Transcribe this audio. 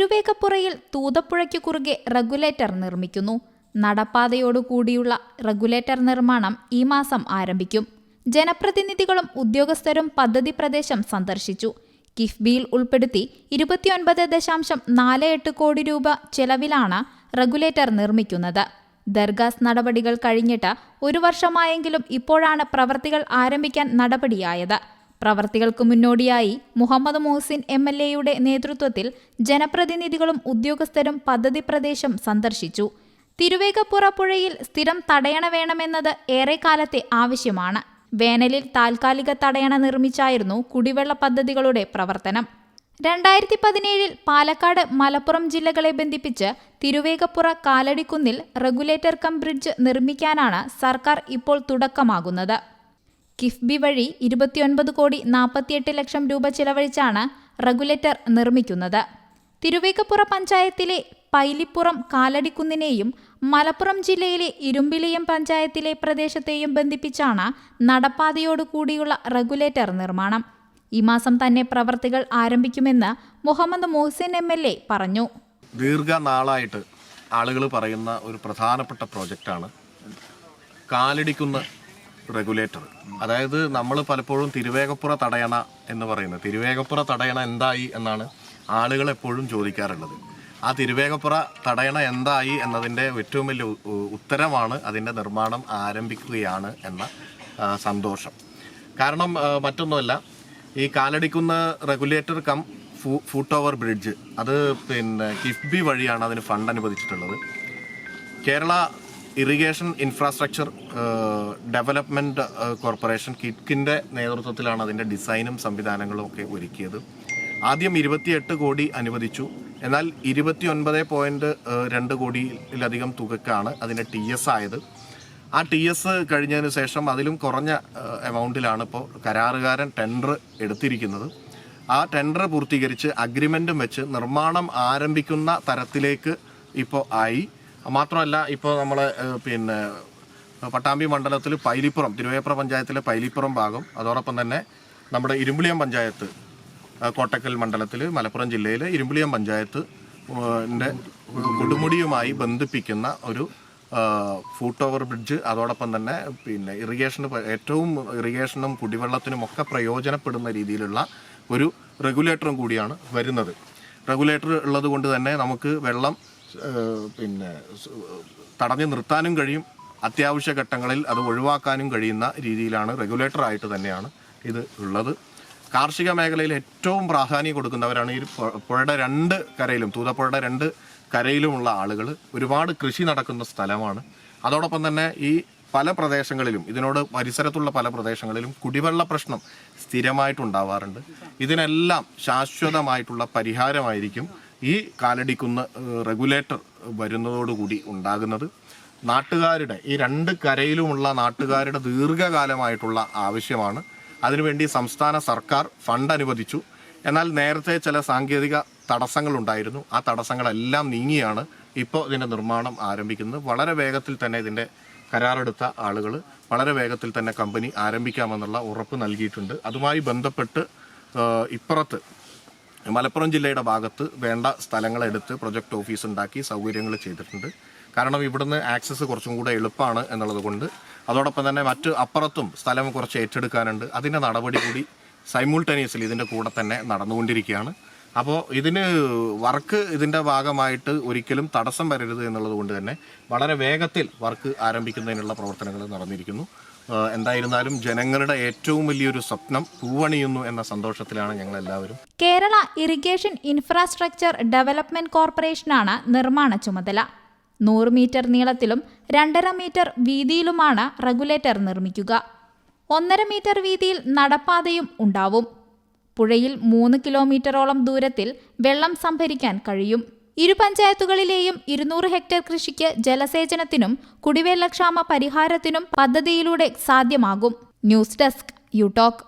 തിരുവേഗപ്പുറയിൽ തൂതപ്പുഴയ്ക്ക് കുറുകെ റെഗുലേറ്റർ നിർമ്മിക്കുന്നു. നടപ്പാതയോടുകൂടിയുള്ള റെഗുലേറ്റർ നിർമ്മാണം ഈ മാസം ആരംഭിക്കും. ജനപ്രതിനിധികളും ഉദ്യോഗസ്ഥരും പദ്ധതി പ്രദേശം സന്ദർശിച്ചു. കിഫ്ബിയിൽ ഉൾപ്പെടുത്തി ഇരുപത്തിയൊൻപത് ദശാംശം നാല് എട്ട് കോടി രൂപ ചെലവിലാണ് റെഗുലേറ്റർ നിർമ്മിക്കുന്നത്. ദർഗാസ് നടപടികൾ കഴിഞ്ഞിട്ട് ഒരു വർഷമായെങ്കിലും ഇപ്പോഴാണ് പ്രവൃത്തികൾ ആരംഭിക്കാൻ നടപടിയായത്. പ്രവർത്തികൾക്ക് മുന്നോടിയായി മുഹമ്മദ് മുഹസിൻ എം എൽ എയുടെ നേതൃത്വത്തിൽ ജനപ്രതിനിധികളും ഉദ്യോഗസ്ഥരും പദ്ധതി പ്രദേശം സന്ദർശിച്ചു. തിരുവേഗപ്പുറ പുഴയിൽ സ്ഥിരം തടയണ വേണമെന്നത് ഏറെക്കാലത്തെ ആവശ്യമാണ്. വേനലിൽ താൽക്കാലിക തടയണ നിർമ്മിച്ചായിരുന്നു കുടിവെള്ള പദ്ധതികളുടെ പ്രവർത്തനം. രണ്ടായിരത്തി പതിനേഴിൽ പാലക്കാട് മലപ്പുറം ജില്ലകളെ ബന്ധിപ്പിച്ച് തിരുവേഗപ്പുറ കാലടിക്കുന്നിൽ റെഗുലേറ്റർ കം ബ്രിഡ്ജ് നിർമ്മിക്കാനാണ് സർക്കാർ ഇപ്പോൾ തുടക്കമാകുന്നത്. കിഫ്ബി വഴി ഇരുപത്തിയൊൻപത് കോടി നാൽപ്പത്തിയെട്ട് ലക്ഷം രൂപ ചിലവഴിച്ചാണ് റെഗുലേറ്റർ നിർമ്മിക്കുന്നത്. തിരുവേക്കപ്പുറ പഞ്ചായത്തിലെ പൈലിപ്പുറം കാലടിക്കുന്നിനെയും മലപ്പുറം ജില്ലയിലെ ഇരുമ്പിലിയം പഞ്ചായത്തിലെ പ്രദേശത്തെയും ബന്ധിപ്പിച്ചാണ് നടപ്പാതയോടുകൂടിയുള്ള റെഗുലേറ്റർ നിർമ്മാണം. ഈ മാസം തന്നെ പ്രവർത്തികൾ ആരംഭിക്കുമെന്ന് Muhammad Muhsin M L A പറഞ്ഞു. ദീർഘനാളായിട്ട് ആളുകൾ പറയുന്ന ഒരു പ്രധാനപ്പെട്ട പ്രോജക്റ്റാണ് കാലടിക്കുന്ന റെഗുലേറ്റർ. അതായത് നമ്മൾ പലപ്പോഴും തിരുവേഗപ്പുറ തടയണ എന്ന് പറയുന്നത്. തിരുവേഗപ്പുറ തടയണ എന്തായി എന്നാണ് ആളുകൾ എപ്പോഴും ചോദിക്കാറുള്ളത്. ആ തിരുവേഗപ്പുറ തടയണ എന്തായി എന്നതിന്റെ ഏറ്റവും വലിയ ഉത്തരമാണ് അതിന്റെ നിർമ്മാണം ആരംഭിക്കുകയാണ് എന്ന സന്തോഷം. കാരണം മറ്റൊന്നുമല്ല ഈ കാലടിക്കുന്ന regulator cum foot foot over bridge. അത് പിന്നെ കിഫ്ബി വഴിയാണ് അതിന് fund അനുവദിച്ചിട്ടുള്ളത്. Kerala irrigation infrastructure development corporation കിറ്റ്കിന്റെ നേതൃത്വത്തിലാണ് അതിന്റെ ഡിസൈനും സംവിധാനങ്ങളും ഒക്കെ ഒരുക്കിയത്. ആദ്യം ഇരുപത്തിയെട്ട് കോടി അനുവദിച്ചു. എന്നാൽ ഇരുപത്തി ഒൻപത് പോയിന്റ് രണ്ട് കോടിയിലധികം തുകക്കാണ് അതിന്റെ ടി എസ് ആയത്. ആ ടി എസ് കഴിഞ്ഞതിന് ശേഷം അതിലും കുറഞ്ഞ എമൗണ്ടിലാണ് ഇപ്പോൾ കരാറുകാരൻ ടെൻഡർ എടുത്തിരിക്കുന്നത്. ആ ടെൻഡർ പൂർത്തീകരിച്ച് അഗ്രിമെന്റും വെച്ച് നിർമ്മാണം ആരംഭിക്കുന്ന തരത്തിലേക്ക് ഇപ്പോൾ ആയി. മാത്രമല്ല ഇപ്പോൾ നമ്മൾ പിന്നെ പട്ടാമ്പി മണ്ഡലത്തിൽ പൈലിപ്പുറം തിരുവേപ്ര പഞ്ചായത്തിലെ പൈലിപ്പുറം ഭാഗം അതോടൊപ്പം തന്നെ നമ്മുടെ ഇരുമ്പുളിയം പഞ്ചായത്ത് കോട്ടക്കൽ മണ്ഡലത്തിൽ മലപ്പുറം ജില്ലയിലെ ഇരുമ്പുളിയം പഞ്ചായത്ത് കൊടുമുടിയുമായി ബന്ധിപ്പിക്കുന്ന ഒരു ഫൂട്ട് ഓവർ ബ്രിഡ്ജ് അതോടൊപ്പം തന്നെ പിന്നെ ഇറിഗേഷന് ഏറ്റവും ഇറിഗേഷനും കുടിവെള്ളത്തിനും ഒക്കെ പ്രയോജനപ്പെടുന്ന രീതിയിലുള്ള ഒരു റെഗുലേറ്ററും കൂടിയാണ് വരുന്നത്. റെഗുലേറ്റർ ഉള്ളത് കൊണ്ട് തന്നെ നമുക്ക് വെള്ളം പിന്നെ തടഞ്ഞു നിർത്താനും കഴിയും. അത്യാവശ്യ ഘട്ടങ്ങളിൽ അത് ഒഴിവാക്കാനും കഴിയുന്ന രീതിയിലാണ് റെഗുലേറ്റർ ആയിട്ട് തന്നെയാണ് ഇത് ഉള്ളത്. കാർഷിക മേഖലയിൽ ഏറ്റവും പ്രാധാന്യം കൊടുക്കുന്നവരാണ് ഈ പുഴയുടെ രണ്ട് കരയിലും തൂതപ്പുഴയുടെ രണ്ട് കരയിലുമുള്ള ആളുകൾ. ഒരുപാട് കൃഷി നടക്കുന്ന സ്ഥലമാണ്. അതോടൊപ്പം തന്നെ ഈ പല പ്രദേശങ്ങളിലും ഇതിനോട് പരിസരത്തുള്ള പല പ്രദേശങ്ങളിലും കുടിവെള്ള പ്രശ്നം സ്ഥിരമായിട്ടുണ്ടാവാറുണ്ട്. ഇതിനെല്ലാം ശാശ്വതമായിട്ടുള്ള പരിഹാരമായിരിക്കും ഈ കാലടിക്കുന്ന റെഗുലേറ്റർ വരുന്നതോടുകൂടി ഉണ്ടാകുന്നത് നാട്ടുകാരുടെ ഈ രണ്ട് കരയിലുമുള്ള നാട്ടുകാരുടെ ദീർഘകാലമായിട്ടുള്ള ആവശ്യമാണ്. അതിനുവേണ്ടി സംസ്ഥാന സർക്കാർ ഫണ്ട് അനുവദിച്ചു. എന്നാൽ നേരത്തെ ചില സാങ്കേതിക തടസ്സങ്ങളുണ്ടായിരുന്നു. ആ തടസ്സങ്ങളെല്ലാം നീങ്ങിയാണ് ഇപ്പോൾ ഇതിന്റെ നിർമ്മാണം ആരംഭിക്കുന്നത്. വളരെ വേഗത്തിൽ തന്നെ ഇതിന്റെ കരാറെടുത്ത ആളുകൾ വളരെ വേഗത്തിൽ തന്നെ കമ്പനി ആരംഭിക്കാമെന്നുള്ള ഉറപ്പ് നൽകിയിട്ടുണ്ട്. അതുമായി ബന്ധപ്പെട്ട് ഇപ്പുറത്ത് മലപ്പുറം ജില്ലയുടെ ഭാഗത്ത് വേണ്ട സ്ഥലങ്ങളെടുത്ത് പ്രൊജക്ട് ഓഫീസ് ഉണ്ടാക്കി സൗകര്യങ്ങൾ ചെയ്തിട്ടുണ്ട്. കാരണം ഇവിടുന്ന് ആക്സസ് കുറച്ചും കൂടെ എളുപ്പമാണ് എന്നുള്ളത് കൊണ്ട് അതോടൊപ്പം തന്നെ മറ്റ് അപ്പുറത്തും സ്ഥലം കുറച്ച് ഏറ്റെടുക്കാനുണ്ട്. അതിന്റെ നടപടി കൂടി സൈമുൾട്ടേനിയസ്ലി ഇതിന്റെ കൂടെ തന്നെ നടന്നുകൊണ്ടിരിക്കുകയാണ്. അപ്പോൾ ഇതിന് വർക്ക് ഇതിന്റെ ഭാഗമായിട്ട് ഒരിക്കലും തടസ്സം വരരുത് എന്നുള്ളത് കൊണ്ട് തന്നെ വളരെ വേഗത്തിൽ വർക്ക് ആരംഭിക്കുന്നതിനുള്ള പ്രവർത്തനങ്ങൾ നടന്നിരിക്കുന്നു. എന്തായിരുന്നാലും ജനങ്ങളുടെ ഏറ്റവും വലിയൊരു സ്വപ്നം പൂവണിയുന്നു എന്ന സന്തോഷത്തിലാണ് ഞങ്ങൾ എല്ലാവരും കേരള ഇറിഗേഷൻ ഇൻഫ്രാസ്ട്രക്ചർ ഡെവലപ്മെന്റ് കോർപ്പറേഷനാണ് നിർമ്മാണ ചുമതല. നൂറ് മീറ്റർ നീളത്തിലും രണ്ടര മീറ്റർ വീതിയിലുമാണ് റെഗുലേറ്റർ നിർമ്മിക്കുക. ഒന്നര മീറ്റർ വീതിയിൽ നടപ്പാതയും ഉണ്ടാവും. പുഴയിൽ മൂന്ന് കിലോമീറ്ററോളം ദൂരത്തിൽ വെള്ളം സംഭരിക്കാൻ കഴിയും. ഇരു പഞ്ചായത്തുകളിലെയും ഇരുന്നൂറ് ഹെക്ടർ കൃഷിക്ക് ജലസേചനത്തിനും കുടിവെള്ളക്ഷാമ പരിഹാരത്തിനും പദ്ധതിയിലൂടെ സാധ്യമാകും. News desk you talk